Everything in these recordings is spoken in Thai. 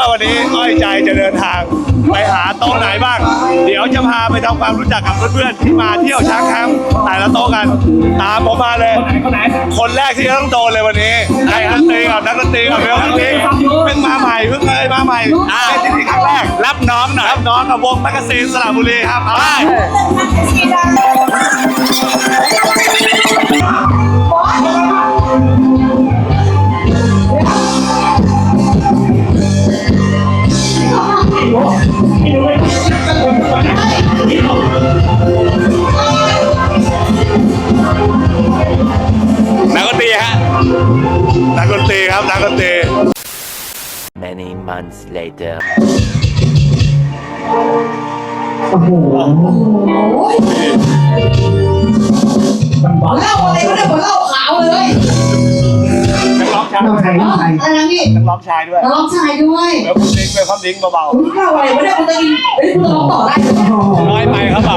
ว่าวันนี้อ้อยใจจะเดินทาง ไปหาโต๊ะไหนบ้าง เดี๋ยวจะพาไปทำความรู้จักกับเพื่อนๆที่มาเที่ยวช้างแคมป์แต่ละโต๊ะกัน ตามผมมาเลย คนแรกที่จะต้องโดนเลยวันนี้นักดนตรีกับนักดนตรีกับเบลครั้งนี้เพิ่งมาใหม่เพิ่งเคยมาใหม่เล่นที่นี่ครั้งแรก รับน้องหน่อยรับน้องกับวงแมกกาซีนสระบุรีครับไป นักดนตรีฮะนักดนตรีครับนักดนตรี Many months later. เหล้าอะไรก็ได้เหมือนเหล้าขาวเลยนักร้อง ชายน้องไทยน้องไทยอะไรนะพี่นักร้องชายด้วยน้องชายด้วยเบลความดิ้งเบลความดิ้งเบาคุณเหล้าอะไรไม่ได้คุณจะกินเฮ้ยคุณร้องต่อได้เลยๆน้อยไปครับเปล่า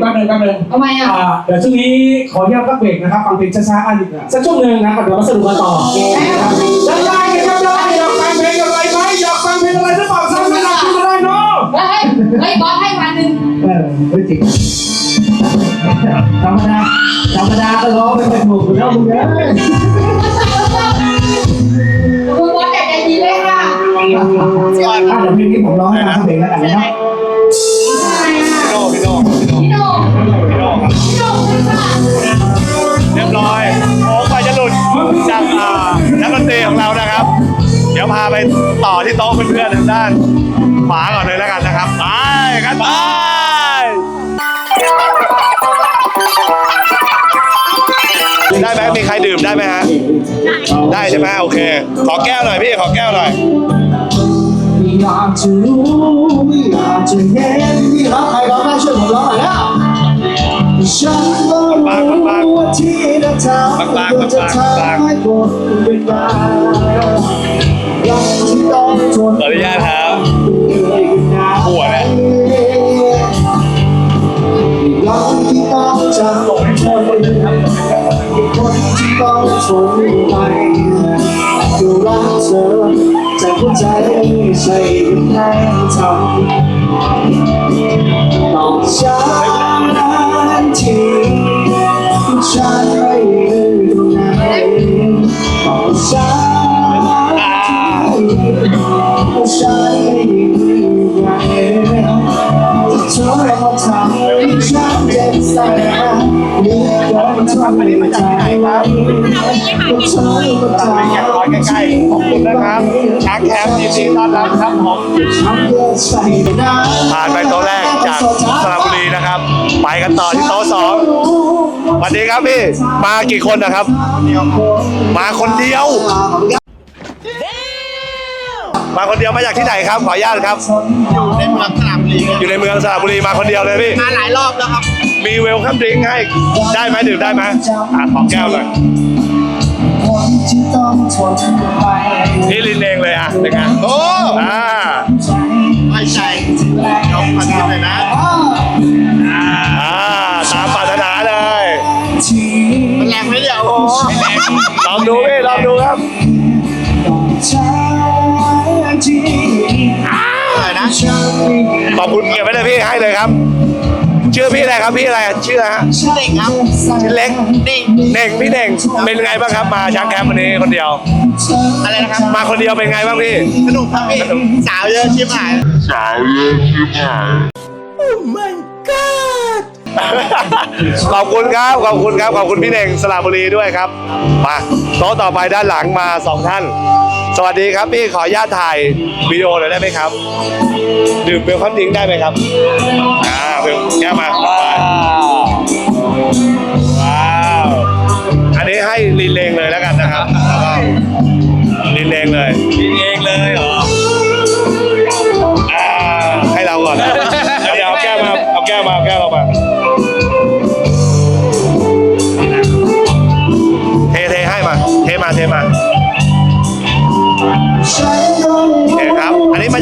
แป๊บนึงแป๊บนึงทำไมอะอ่าเดี๋ยวช่วงนี้ขออนุญาตพักเบรกนะครับฟังเพลงช้าๆอันสักช่วงหนึ่งนะครับเดี๋ยวมาสรุปกันต่อนะครับยังไงกันครับยังไงอยากฟังเพลงอะไรไหมอยากฟังเพลงอะไรหรือเปล่าครับไม่อยากฟังก็ได้เนาะ เฮ้ยเฮ้ยบอสให้วันหนึ่งเออไม่จริงธรรมดาธรรมดาก็ร้องไม่เป็นหมู่แล้วมึงเนี่ย ถ้าเดี๋ยวเพลงนี้ผมร้องให้ฟังเพลงแล้วกันนะพี่โน่พี่โน่พี่โน่พี่โน่พี่โน่ครับพี่โน่ขึ้นค่ะเรียบร้อยโอ้ไปจะหลุดจากอ่านักดนตรีของเรานะครับ เดี๋ยวพาไปต่อที่โต๊ะเพื่อนๆทางด้านขวาก่อนเลยแล้วกันนะครับไปกันไปได้ไหมมีใครดื่มได้ไหมฮะ ได้ใช่ไหมโอเค ขอแก้วหน่อยพี่ ขอแก้วหน่อย อยากจะรู้อยากจะเห็นที่รักใครร้องได้ช่วยผมร้องหน่อยแล้วฉันก็รู้ว่าที่เธอทำมันจะทำให้คนเป็นบ้ารักที่ต้องทนขออนุญาตครับปวดเนี่ยรักที่ต้องจำคนคนที่ต้องทนไป ก็รักเธอจากหัวใจใช่เป็นแรงทำต้องฉันานทีฉันไม่อยู่ตรงไหนต้องฉันที่ฉันไม่อยู่ไหนเธอมาทำให้ฉันเจ็บแสบนี่ก็ทำให้ใจร้ายเธอมาทำให้ อยากร้อยใกล้ๆ ขอบคุณนะครับ ช้างแคมป์ยินดีต้อนรับครับผมฉันเลือกใส่ได้ผ่านไปโต๊ะแรกจากสระบุรีนะครับ ไปกันต่อที่โต๊ะสองสวัสดีครับพี่ มากี่คนนะครับ มาคนเดียว มาคนเดียวมาจากที่ไหนครับ ขออนุญาตครับในเมืองสระบุรีอยู่ในเมืองสระบุรีมาคนเดียวเลยพี่ มาหลายรอบแล้วครับ มีเวลคัมดริงก์ให้ ได้ไหมดื่มได้ไหมอะขอแก้วหน่อยคนที่ต้องท นไปนี่ลินเองเลยอะเป็นไงโอ้อ่าไม่ใช่ยกพันกันเลยนะอ่าตามปรารถนาเลยที่มันแรงไหมเนี่ยโอ้โหไม่แรงลองดูพี่ลองดูครับใช้ที่อะไรนะฉันขอบคุณเก็บไว้เลยพี่ให้เลยครับ ชื่อพี่อะไรครับพี่อะไรชื่ออะไรฮะชื่อเด็กครับชื่อเล็กนี่เน่งพี่เน่งเป็นไงบ้างครับมาช้างแคมป์วันนี้คนเดียว อะไรนะครับ มาคนเดียวเป็นไงบ้างพี่สนุกครับพี่สาวเยอะชิบหายขอบคุณครับขอบคุณครับขอบคุณพี่เน่งสระบุรีด้วยครับมาโต๊ะต่อไปด้านหลังมาสองท่าน สวัสดีครับพี่ขออนุญาตถ่ายวิดีโอหน่อยได้ไหมครับ ดื่มเบลคัมดิงได้ไหมครับอ่าเบลแก้มาว้าว อันนี้ให้ลินเลงเลยแล้วกันนะครับแล้วก็ลินเลงเลยลินเลงเลยเหรอ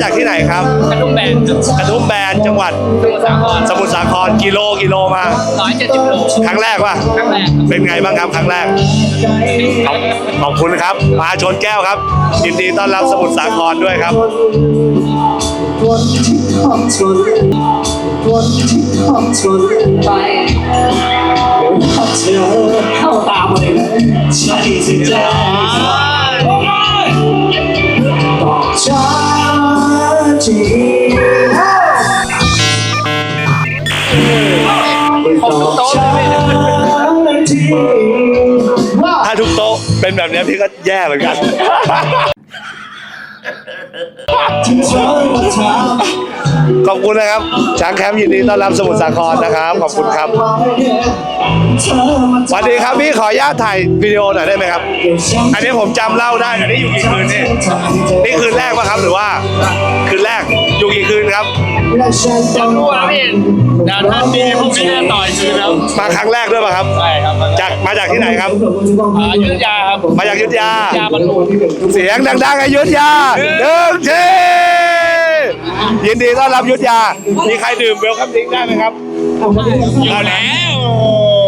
จากที่ไหนครับ กระดุมแบนกระทุ่มแบนจังหวัดสมุทรสาครสมุทรสาครกิโลกิโลมา ร้อยเจ็ดสิบโลครั้งแรกป่ะครั้งแรกเป็นไงบ้างครับครั้งแรกขอบขอบคุณครับมาชนแก้วครับยินดีต้อนรับสมุทรสาครด้วยครับคนที่ชอบชนคนที่ชอบชนไปถ้าเธอเข้าตามาเลยใช่สิจ้าบอกฉัน ทีบอกฉันที ถ้าทุกโต๊ะเป็นแบบนี้พี่ก็แย่เหมือนกัน ที่เธอมาถาม ขอบคุณนะครับ ช้างแคมป์ยินดีต้อนรับสมุทรสาครนะครับ ขอบคุณครับ สวัสดีครับพี่ขออนุญาตถ่ายวิดีโอหน่อยได้ไหมครับ อันนี้ผมจำเล่าได้อันนี้อยู่กี่คืนนี่ นี่คืนแรกป่ะครับหรือว่า คืนแรกอยู่กี่คืนครับ จะรู้นะพี่ดาวท่านมีพวกนี้ต่อยคืนแล้วมาครั้งแรกด้วยป่ะครับ ใช่ครับจากมาจากที่ไหนครับอยุธยาครับมาจากอยุทธยา ยาบรรลุเสียงดังๆอยุทธยาหนึ่งทียินดีต้อนรับอยุทธยา มีใครดื่มเวลคัมดิ้งได้ไหมครับเอาแล้ว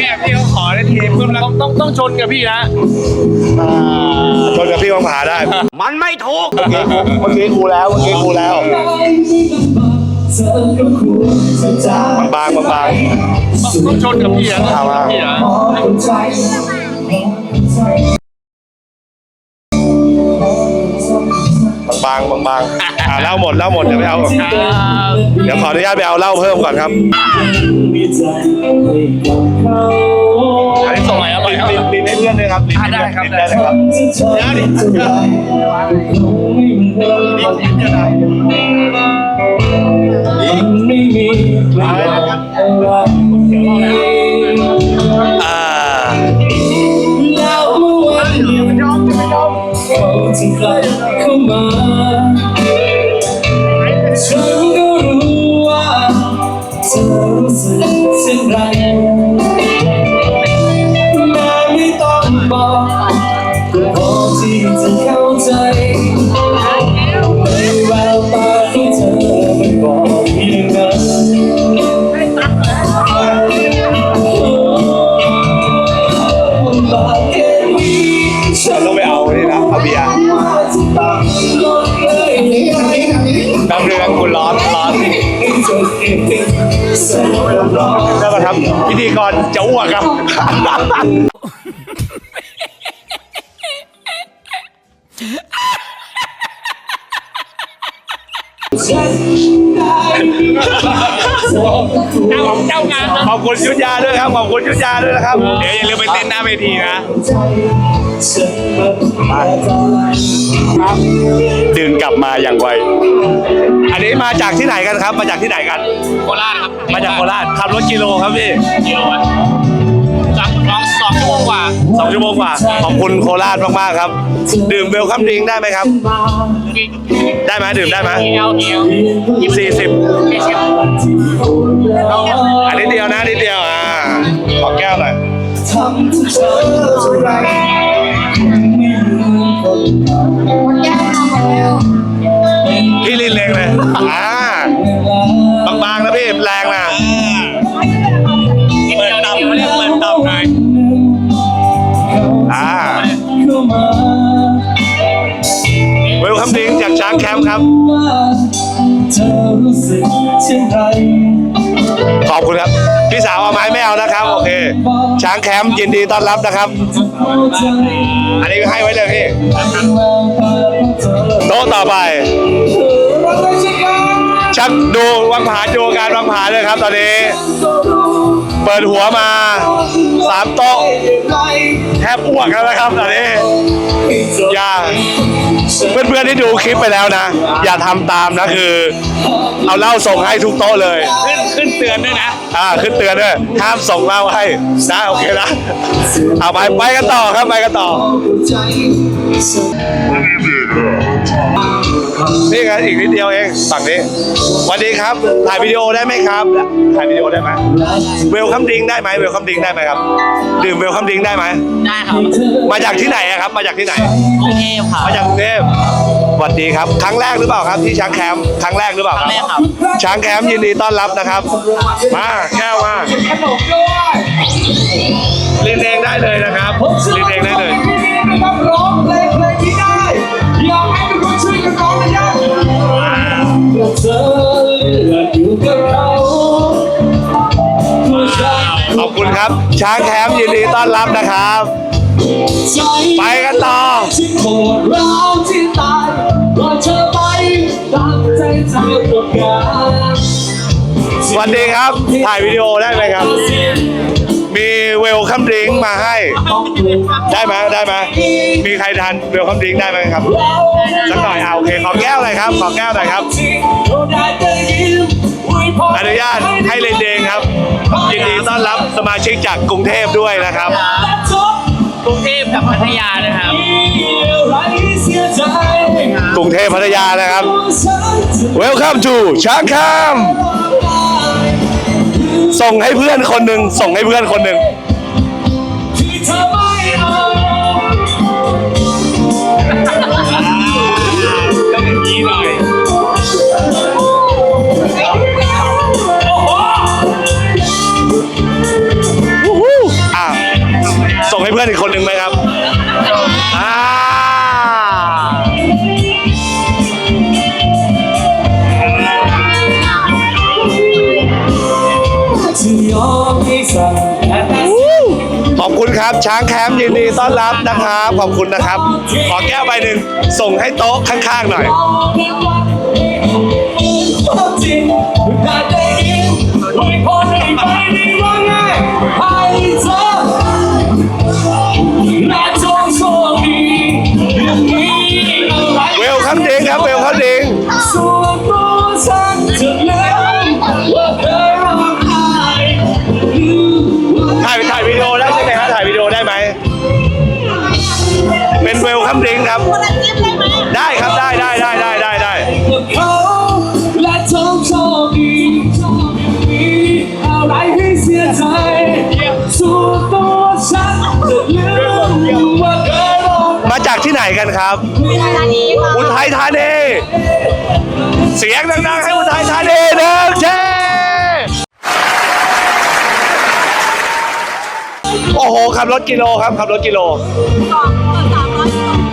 เนี่ยพี่เขาขอได้ทีเพิ่มแล้วต้องต้องต้องชนกับพี่นะชนกับพี่วังผาได้ มันไม่ถูก เมื่อกี้กูแล้ว เมื่อกี้กูแล้วบางๆบางต้องชนกับพี่นะเอามาพี่นะางๆบางๆอ่าเล่าหมดเล่าหมดเดี๋ยวไปเอาเดี๋ยวขออนุญาตไปเอาเหล้าเพิ่มก่อนครับอันนี้ส่งไหนครับลินลินลินให้เพื่อนเลยครับลินให้เพื่อนลินได้เลยครับอ่ มาจากที่ไหนกันครับ มาจากที่ไหนกัน โคราชครับมาจากโคราชขับรถกิโลครับพี่เดียวอะจากร้องสองชั่วโมงกว่าสองชั่วโมงกว่าขอบคุณโคราชมากๆครับ ดื่มเวลคัมดริงก์ได้ไหมครับ ได้ไหมดื่มได้ไหมเดียวเดียวสี่สิบไม่ใช่อันนี้เดียวนะนิดเดียวอ่าขอแก้วหน่อย พี่ลินเลงเลยอ่าบางๆนะพี่แรงนะเปิดตับเขาเรียกเปิดตับหน่อยอ่าเข้ามาเวลคัมดริงก์จากช้างแคมป์ครับว่าเธอรู้สึกเช่นไรขอบคุณครับ พี่สาวเอาไหมไม่เอานะครับ โอเค ช้างแคมป์ยินดีต้อนรับนะครับเข้าใจอันนี้ให้ไว้เลยพี่แววตาของเธอโต๊ะต่อไป ชักดูวังผาดูการวังผาเลยครับ ตอนนี้ก็รู้เปิดหัวมาสามโต๊ะไรแทบอ้วกแล้วนะครับตอนนี้อย่าเพื่อนๆที่ดูคลิปไปแล้วนะ อย่าทำตามนะคือ เอาเหล้าส่งให้ทุกโต๊ะเลย ขึ้นขึ้นเตือนด้วยนะอ่าขึ้นเตือนด้วยห้ามส่งเหล้าให้นะโอเคนะเอาไปไปกันต่อครับไปกันต่อ ใจนี่ไงอีกนิดเดียวเองฝั่งนี้สวัสดีครับ ถ่ายวิดีโอได้ไหมครับ ถ่ายวิดีโอได้ไหมเวลคัมดิงได้ไหมเวลคัมดิงได้ไหมครับ ดื่มเวลคัมดิงได้ไหมได้ครับ มาจากที่ไหนอะครับ มาจากที่ไหน กรุงเทพครับมาจากกรุงเทพสวัสดีครับ ครั้งแรกหรือเปล่าครับที่ช้างแคมป์ครั้งแรกหรือเปล่าครั้งแรกครับ ช้างแคมป์ยินดีต้อนรับนะครับ มาแก้วมาลินเองได้เลยนะครับลินเองได้เลยนะครับร้อง ขอบคุณครับ ช้างแคมป์ยินดีต้อนรับนะครับใจไปกันต่อที่โหดร้าวที่ตายก่อนเธอไปตั้งใจเธอต้องการสวัสดีครับ ถ่ายวิดีโอได้ไหมครับ มีเวลคัมดริงมาให้ได้ไหมได้ไหมมีใครทันเวลคัมดริงได้ไหมครับสักหน่อยเอาโอเค ขอแก้วหน่อยครับ ขอแก้วหน่อยครับอนุญาตให้เลนเดงครับ ยินดีต้อนรับสมาชิกจากกรุงเทพด้วยนะครับ กรุงเทพกับพัทยานะครับกรุงเทพพัทยานะครับ Welcome to ช้างคามส่งให้เพื่อนคนหนึ่งส่งให้เพื่อนคนหนึ่ง ช้างแคมป์ยินดีต้อนรับนะครับขอบคุณนะครับ ขอแก้วใบหนึ่งส่งให้โต๊ะข้างๆหน่อยไม่พอ ครับ อุทัยธานีเสียงดังๆให้อุทัยธานีหนึ่งเชโอ้โหขับรถกิโลครับขับรถกิโล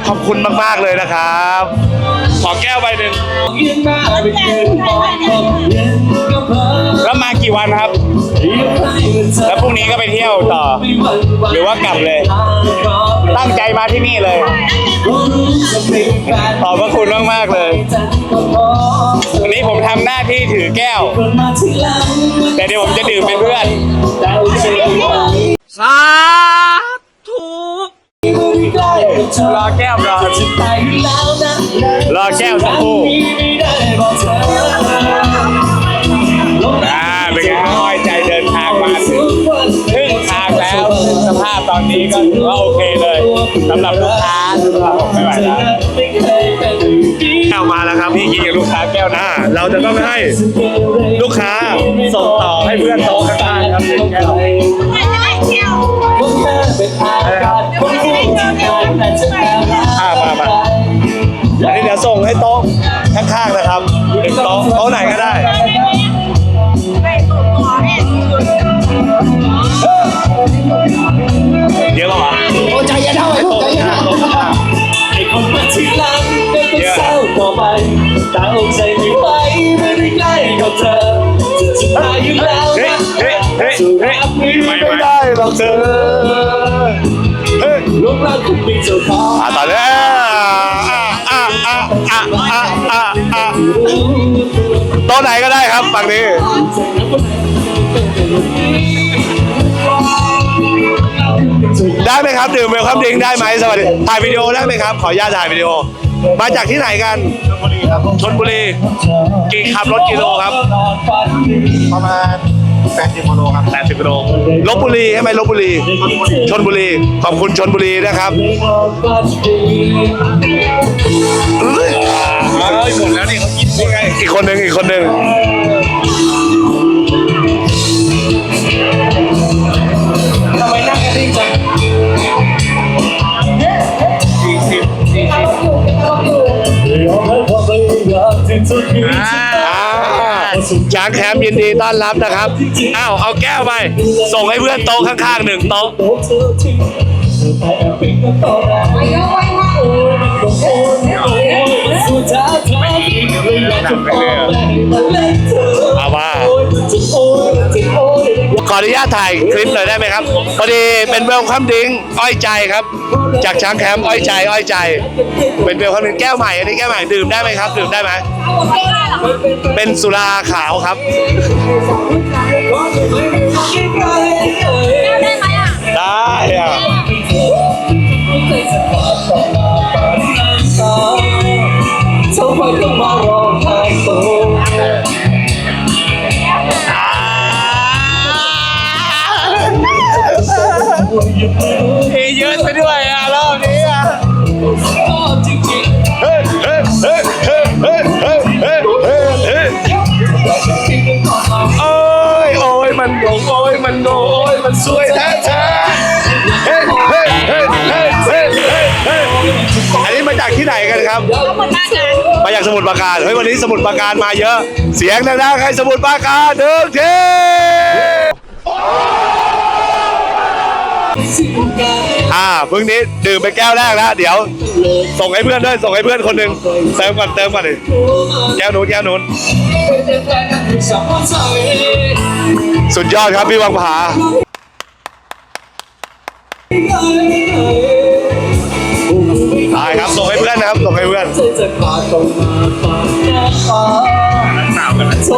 ขอบคุณมากๆเลยนะครับ ขอแก้วใบหนึ่งยืนมาไปเกินบอกบอกเย็นก็เพอแล้วมากี่วันครับ แล้วพรุ่งนี้ก็ไปเที่ยวต่อ หรือว่ากลับเลย ตั้งใจมาที่นี่เลย ขอบพระคุณมากๆเลย วันนี้ผมทำหน้าที่ถือแก้ว แต่เดี๋ยวผมจะดื่มเป็นเพื่อน สาธุรอแก้วรอรอแก้วสักครู่ นนี้ก็ถือว่าโอเคเลยสำหรับลูกค้าสำหรับผมไม่ไหวแล้วแก้วมาแล้วครับพี่กินกับลูกค้าแก้วหน้าอ่าเราจะต้องให้ลูกค้าส่งต่อให้เพื่อนโต๊ะข้างๆครับหนึ่งแก้วอ่ามามาอันนี้เดี๋ยวส่งให้โต๊ะข้างๆนะครับหนึ่งโต๊ะโต๊ะไหนก็ได้ ฝั่งนี้ได้ไหมครับดื่มเวลคัมดริงได้ไหมสวัสดีถ่ายวิดีโอได้ไหมครับ ขออนุญาตถ่ายวิดีโอ มาจากที่ไหนกันชนบุรีกี่ขับรถกิโลครับ ประมาณ80กิโลครับ80กิโลลบบุรีใช่ไหมลบบุรี ชนบุรี ขอบคุณชนบุรีนะครับเอ้ยอ่อ้ยหมดแล้วนี่เขากินนี่ไง อีกคนหนึ่งอีกคนหนึ่ง ช้างแคมป์ยินดีต้อนรับนะครับ อ้าว เอาแก้วไป ส่งให้เพื่อนโต๊ะข้างๆหนึ่งโต๊ะเอากเอามาขออนุญาตถ่ายคลิปหน่อยได้ไหมครับ พอดีเป็นเวลคัมดิ้งอ้อยใจครับ จากช้างแคมป์อ้อยใจ อ้อยใจ เป็นเวลคัมดิ้งแก้วใหม่อันนี้แก้วใหม่ดื่มได้ไหมครับ ดื่มได้ไหม เป็นสุราขาวครับ ได้ไหมอะ สมุทรปราการ เฮ้ยวันนี้สมุทรปราการมาเยอะ เสียงดังๆให้สมุทรปราการหนึ่งทีอ่าเพิ่งนี้ดื่มไปแก้วแรกแล้วเดี๋ยว ส่งให้เพื่อนด้วยส่งให้เพื่อนคนหนึ่งเติมก่อนเติมก่อนเลยแก้วนู้นแก้วนู้นสุดยอดครับพี่วังผา นะครับส่งให้เพื่อนจะขาดต้องมาปากแก้ฟ้าทำ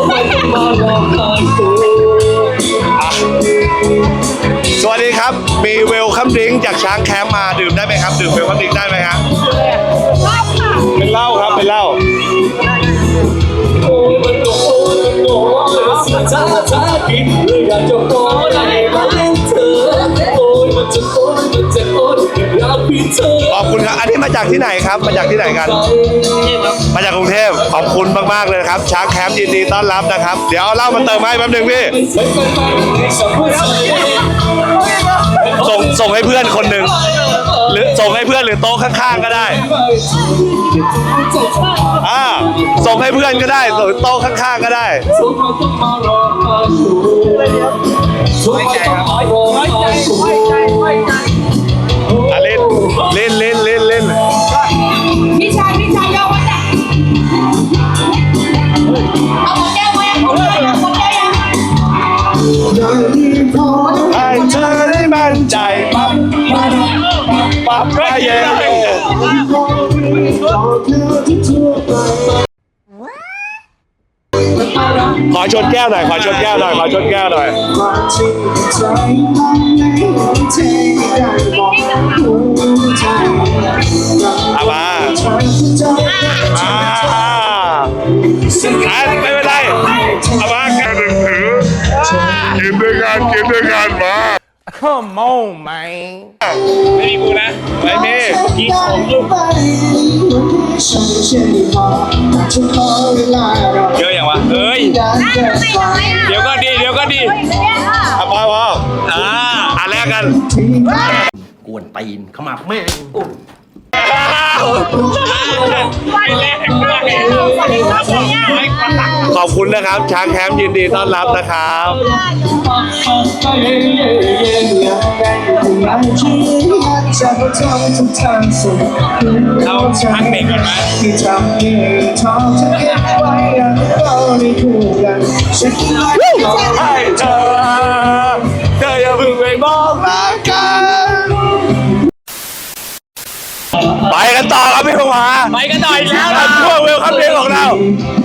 ไมต้องมารอทางโตสวัสดีครับ มีเวลคัมดริงจากช้างแคมป์มาดื่มได้ไหมครับ ดื่มเวลคัมดริงได้ไหมครับเป็นเหล้าครับ เป็นเหล้าโอ้ยมันโอ้ยมันโอ้ยมันสุดท้าท้ากินเลยอยากจะขอได้มา มันจะโอ้ยมันจะโอ้ยอยากมีเธอขอบคุณครับ อันนี้มาจากที่ไหนครับ มาจากที่ไหนกัน มาจากกรุงเทพ ขอบคุณมากๆเลยนะครับช้างแคมป์ยินดีต้อนรับนะครับ เดี๋ยวเอาเหล้ามาเติมให้แป๊บหนึงพี่ส่งส่งให้เพื่อนคนหนึ่งหรือส่งให้เพื่อนหรือโต๊ะข้างๆ ก็ได้ อ่า ส่งให้เพื่อนก็ได้ส่งโต๊ะข้างๆ ก็ได้อ่ะเล่นเล่นเล่นเล่นเล่นพี่ชายพี่ชายยอมไว้จ้ะเอาหมดแก้วไหมหมดแก้วยังหมดแก้วยังให้เธอได้มั่นใจปั๊บปั๊บปั๊บไปเย่ ขอชนแก้วหน่อย ขอชนแก้วหน่อย ขอชนแก้วหน่อยเอา Come on man ไม่มีกูนะไม่มีเยอะอย่างวะเฮ้ย เดี๋ยวก็ดี เดี๋ยวก็ดีอะพอพออ่าอันแรกกัน กวนตีนเข้ามาแม่ง ขอบคุณนะครับ ช้างแคมยินดีต้อนรับนะครับเราพักเบรกก่อนไหมเธออย่าเพิ่งไปมอง ไปกันต่อครับพี่พงษ์มาไปกันต่ออีกแล้วนะ ช่วงเวลคัมเพลงของเรา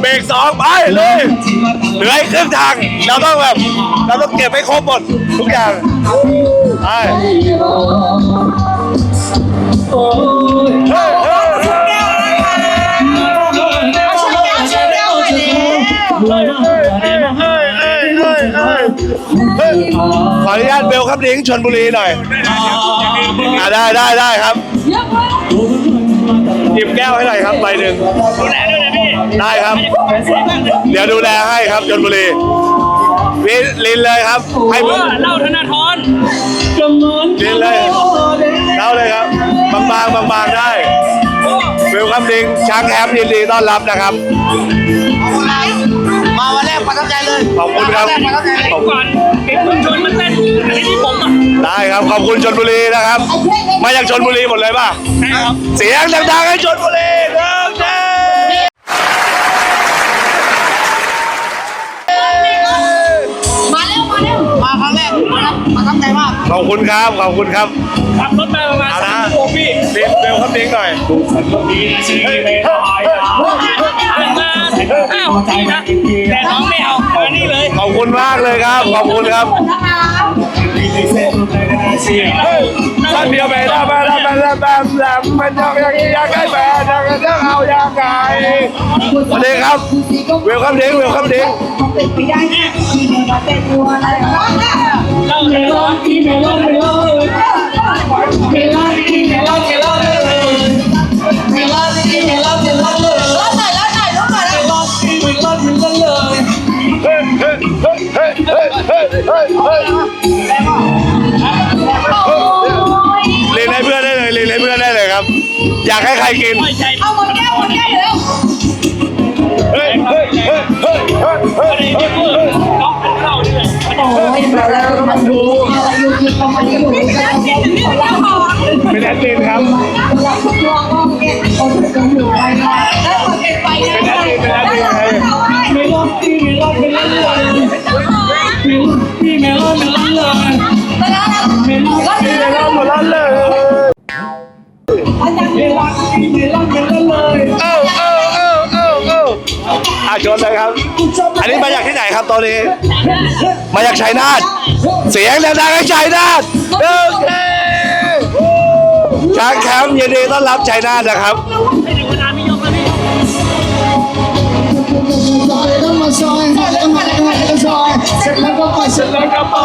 เบรกสองไปเลยเหลืออีกครึ่งทาง เราต้องแบบ เราต้องเก็บให้ครบหมดทุกอย่าง ไป ขออนุญาตเบลครับลิงชนบุรีหน่อยอ่าได้ได้ได้ครับ เยอะมาก หยิบแก้วให้หน่อยครับใบหนึ่งดูแลด้วยนะพี่ได้ครับ เดี๋ยวดูแลให้ครับชนบุรีพี่ลินเลยครับ ให้มึงเล่าธนาธรลินเลยเล่าเลยครับบางบางบางบางๆได้เวลคัมดิงช้างแคมป์ยินดีต้อนรับนะครับมาวันแรกประทับใจเลยขอบคุณครับวันแรกประทับใจเลยก่อน เด็กเพิ่งชวนมาเต้นอันนี้ที่ผมอะได้ครับขอบคุณชนบุรีนะครับ มาจากชนบุรีหมดเลยป่ะ ใช่ครับ เสียงดังๆให้ชนบุรีเดิมเด้มาเร็วมาเร็วมาครั้งแรกประทับใจมากขอบคุณครับขอบคุณครับ ขับรถมาประมาณเอาสานะมชั่วโมงพี่ลินเวลคัมดิงหน่อยมาอ้าวจริงนะแต่น้องไม่เอามานี่เลยขอบคุณมากเลยครับ ขอบคุณครับท่านเดียวไปได้มาแล้วมาแล้วมาแล้วมันยังยังยังไงแม่ยังยังเอายังไงสวัสดีครับเวลคัมดิงเวลคัมดิงเป็นไปได้ที่เมีมาเป็นตัวอะไรบ้างอะเล่าธนที่เมลอนเมลอนเมลอนที่เมลอนเมลอน เฮ้ยเฮ้ยเฮ้ยโอ้ยเรียนให้เพื่อนได้เลยเรียนให้เพื่อนได้เลยครับ อยากให้ใครกิน เอาหมดแก้วหมดแก้วเร็วเฮ้ยเฮ้ยเฮ้ยเฮ้ยเฮ้ยเฮ้ประเด็นยที่พูดน้องเป็นเล่าด้วยโอ้ยมาแล้วมันดูอะไรอยู่ที่ทำไมอยู่กันเนี่ยถึงนี่แล้เป็นครับแล้วทุกตัวก็เนี่ ม่รอดไม่รอดนี่เลยครับหมดแล้วเลยอาจารย์ไม่รอดไม่รอดไม่รอดเลยเอ้าเอ้าเอ้าเอ้าเอ้าอะชนเลยครับ อันนี้มาจากที่ไหนครับตอนนี้ มาจากชัยนาทเสียงดังๆให้ชัยนาทโอเคช้างแคมป์ยินดีต้อนรับชัยนาทนะครับไม่ถึงเวลาไม่ยกแล้วพี่ ต้อยเสร็จแล้วก็ไปเสร็จแล้วก็ไป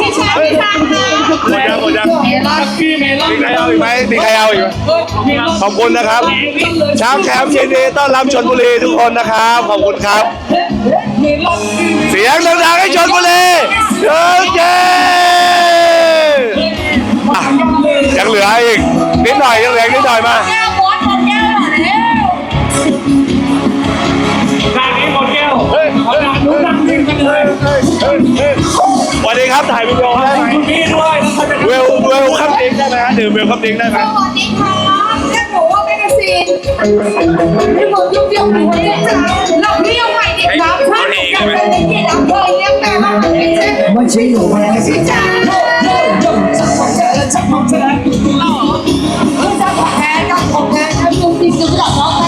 ที่ช้าที่ทางนะหมดยังหมดยังเมลอนพี่เมลอนมีใครเอาอีกไหมมีใครเอาอีกไหมขอบคุณนะครับช้างแคมป์ยินดีต้อนรับชนบุรีทุกคนนะครับขอบคุณครับ เสียงดังๆให้ชนบุรีโอเคยังเหลืออีกนิดหน่อยยังเหลืออีกนิดหน่อยมา ดีครับ ถ่ายวิดีโอได้ไหมพี่ด้วยแล้วเขาจะเวลเวลคัมดิงได้ไหมฮะดื่มเวลคัมดิงได้ไหมสวัสดีค่ะแก้วบอกว่าแมกกาซีนพี่บอกยุ่งยุ่งหัวเนี่ยจ้าเราเรียกใหม่เด็กน้ำท่านอยากเป็นเด็กน้ำเคยเรียกแม่ว่ามันเป็นเช่นไม่ใช่หนูแม่พี่จ้าจับของแกแล้วจับของแกจับของแกจับของแกจับกุ้งปิ้งกุ้งจับน้องแก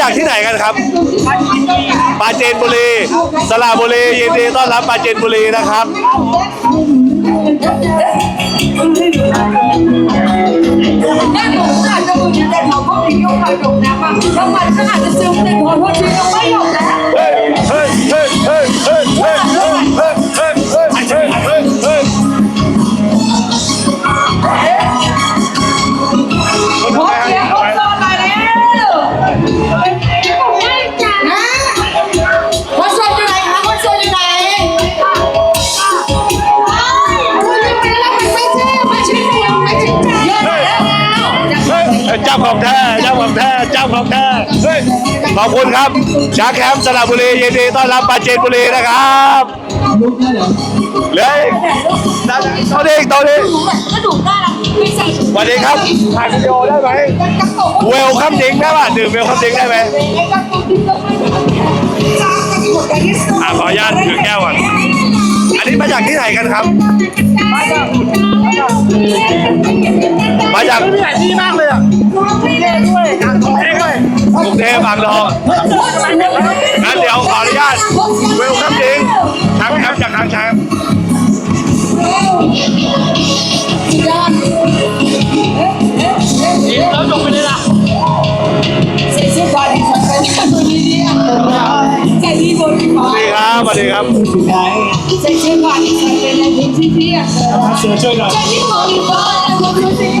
จากที่ไหนกันครับปาเจนบุรีสระบุรียินดีต้อนรับปาเจนบุรีนะครับแม่ผมอาจจะมือแต่เขาก็มีโยกาสจบน้ำอะแล้วมันก็อาจจะซึมในหัวเพราะชีวิตไม่หยดแล้ว ของแท้เจ้าของแท้เจ้าของแท้เฮ้ยขอบคุณครับชาแคมป์สระบุรียินดีต้อนรับปราจีนบุรีนะครับลุกได้เหรอเหลยตัวนี้ตัวนี้ก็ดูน่ารักไม่ใส่ถุงสวัสดีครับถ่ายวิดีโอได้ไหมกระโปรงเวลคัมดิงได้ป่ะดื่มเวลคัมดิงได้ไหมอะขออนุญาตถือแก้วก่อนอันนี้มาจากที่ไหนกันครับมาจากมีหลายที่มากเลยอะกรุง เทพบางทองงั้นเดี๋ยวขออนุญาตเวลคัมดิงทางแคมป์จากทางแคมป์แล้วจบไปเลยล่ะใส่ต้อบอดี้ใส่ตัวนี้ดีอะใส่ดีบอดี้สวัสดีครับสวัสดีครับใจเชื่อว่าใครเป็นในพื้นที่ที่อยากเจอเสือช่วยหน่อยใจที่มองอยู่บ้านแล้วก็รู้สึก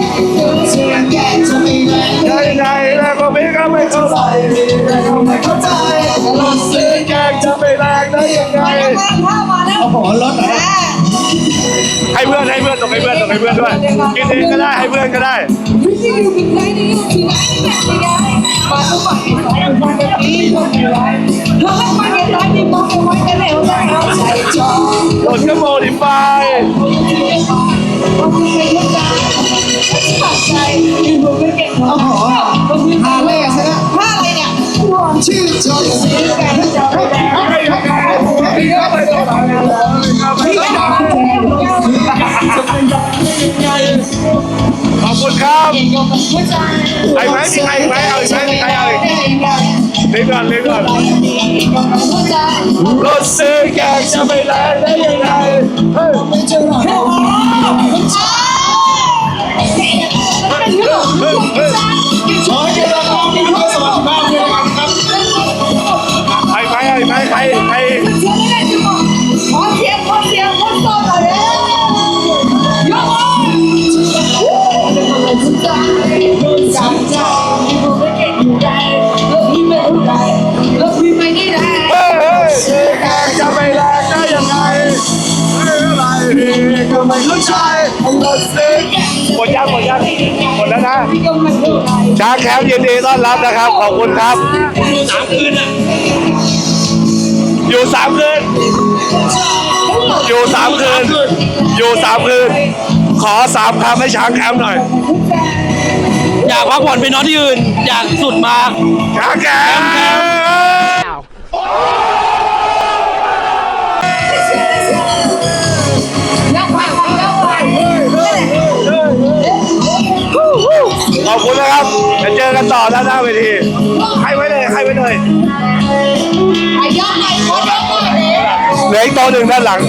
เสือแกจะไม่ได้ใช่ใช่แล้วก็ไม่ก็ อ้โหรถไหนให้เพื่อนให้เพื่อนส่งให้เพื่อนส่งให้เพื่อนด้วยกินเองก็ได้ให้เพื่อนก็ได้วิธีอยู่กับใครในยุคที่ไหนแบบยังไงมาทุกวันที่สองวันแบบนี้คนอยู่ไรเพราะไม่เป็นไรที่มองเอาไว้กันแล้วแต่เราใช้จอรถก็โมดิฟายว่าคุณไม่เข้าใจตัดใจอยู่ผมไม่เก็บของโอ้โหก็คือฮาเล่ซะ ชื่นซีแกจะไปแดงพี่ก็ไปต่อพี่ก็มขอบคุณครับใจไอ้ไหมมีใครอีกไหมเอาอีกไหมมีใครเอาอีกเล่นก่อนเล่นก่อนรถซื้อแกงจะไปแรงได้ยังไงเฮ้ย ช้างแคมป์ยินดีต้อนรับนะครับ ขอบคุณครับสามคืนอะอยู่สามคืน อยู่สามคืน อยู่สามคืน ขอสามคำให้ช้างแคมป์หน่อย อยากพักผ่อนไปนอนที่อื่น อยากสุดมาช้างแคมป์นั นะครับจะเจอกันต่อด้านหน้าเวทีให้ไว้เลยให้ไว้เลยเหลืออีกโต๊ะหนึ่งด้านหลัง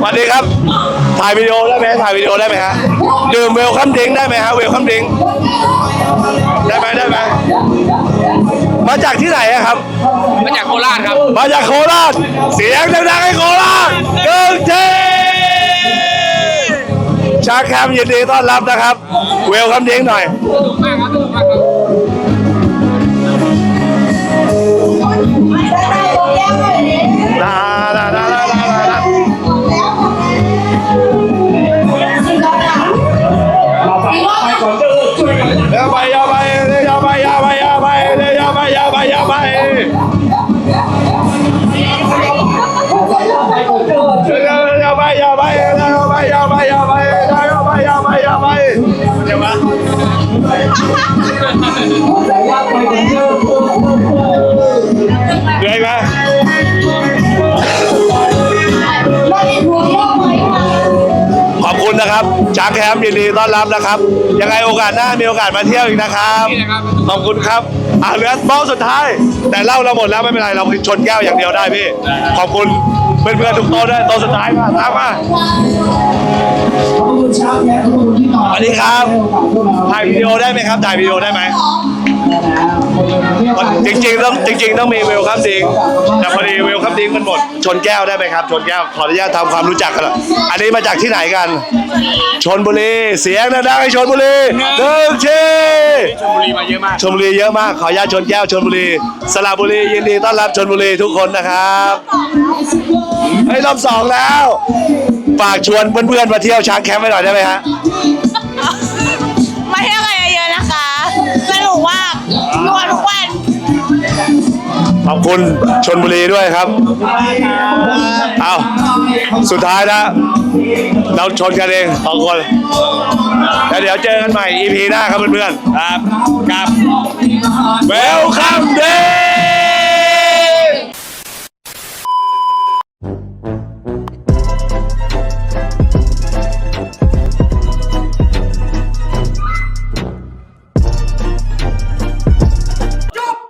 สวัสดีครับ ถ่ายวิดีโอได้ไหมถ่ายวิดีโอได้ไหมฮะดื่มเวลคัมดิงได้ไหมฮะเวลคัมดิงได้ไหมได้ไหมมาจากที่ไหนครับ มาจากโคราชครับ มาจากโคราช เสียงดังๆให้โคราชเกิงเท ชาแคมยินดีต้อนรับนะครับ เวลคัมดิงหน่อย นะครับช้างแคมป์ยินดีต้อนรับนะครับ ยังไงโอกาสหน้ามีโอกาสมาเที่ยวอีกนะครับ ขอบคุณครับอ่าเหลือโต๊ะสุดท้าย แต่เหล่าเราหมดแล้วไม่เป็นไรเราชนแก้วอย่างเดียวได้พี่ ขอบคุณเพื่อนๆทุกโต๊ะด้วยโต๊ะสุดท้ายมาตามมาขอบคุณเช้าแท้ขอบคุณที่นอนสวัสดีครับถ่ายวิดีโอได้ไหมครับถ่ายวิดีโอได้ไหม จริงๆต้องจริง ๆ ต้องมีเวลคัมดิงแต่พอดีเวลคัมดิงมันหมดชนแก้วได้ไหมครับ ชนแก้วขออนุญาตทำความรู้จักกันหน่อยอันนี้มาจากที่ไหนกัน ชนบุรีเสียงดังๆให้ชนบุรีเดิมชีชลบุรีมาเยอะมากชนบุรีเยอะมากขออนุญาตชนแก้วชนบุรีสระบุรียินดีต้อนรับชนบุรีทุกคนนะครับให้รอบสองแล้ว ฝากชวนเพื่อนๆมาเที่ยวช้างแคมป์ไว้หน่อยได้ไหมฮะ ขอบคุณชนบุรีด้วยครับ เอาสุดท้ายนะ เราชนกันเองสองคนแล้วเดี๋ยวเจอกันใหม่ EP หน้าครับเพื่อนๆ ครับ ครับ Welcome Day